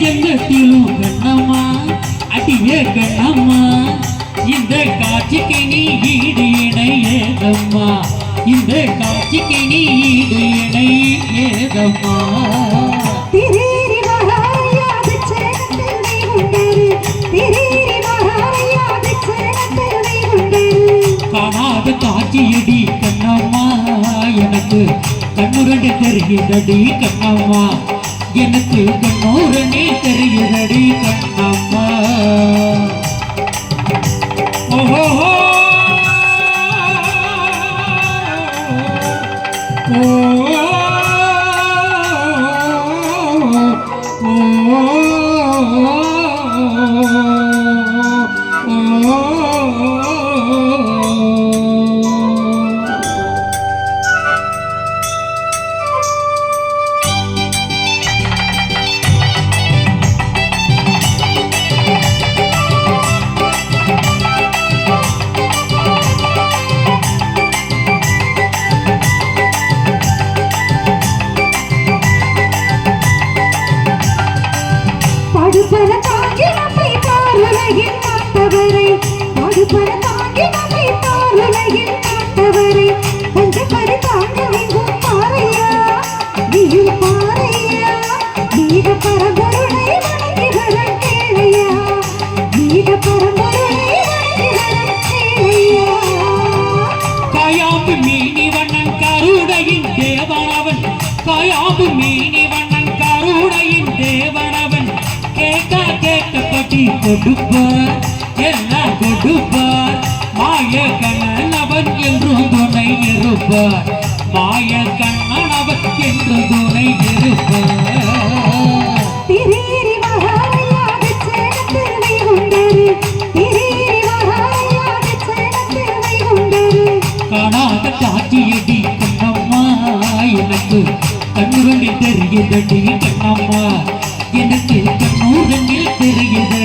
ஜென்மத்திலும் கண்ணம்மா? அடியே கண்ணம்மா. இந்த காட்சிக்கு நீ ஈடு இணை ஏதம்மா? இந்த காட்சிக்கு நீ ஈடு இணை ஏதம்மா? திரேரி மகாரையா பிச்சேனத்தில் நீ உண்டரு திரேரி மகாரையா பிச்சேனத்தில் நீ உண்டரு காணாத காட்சியடி கண்ணம்மா. எனக்கு கண்ணுரண்டு தெரியுதடி கண்ணம்மா. எனக்கு கண்ணூரனே தெரியுதடி கண்ணம்மா. ஓஹோ ஓ பாருலகில் காத்தவரை படுபல தாங்கி நம்மை பாருலகில் காத்தவரை கொஞ்சம் பரி தாங்க பாறையா? நீயும் பாறையா? கேளையா கேளையா காயாம்பு மீனி வண்ணன் கருடையின் தேவனவன் காயாம்பு மீ கொடுப்பார் எல்லாம் கொடுப்பார். மாய கண்ணனவன் என்றும் துணை இருப்பார். மாய கண்ணனவன் என்று துணை இருப்பார். திரீரி மகாரியாக சேனத்தினை கொண்டரு திரீரி மகாரியாக சேனத்தினை கொண்டரு காணாத காட்சியடி கண்ணம்மா எனக்கு கண்ணுகளில் தெரியுதடி கண்ணம்மா. எனக்கு கண்ணூரனில் தெரியுதடி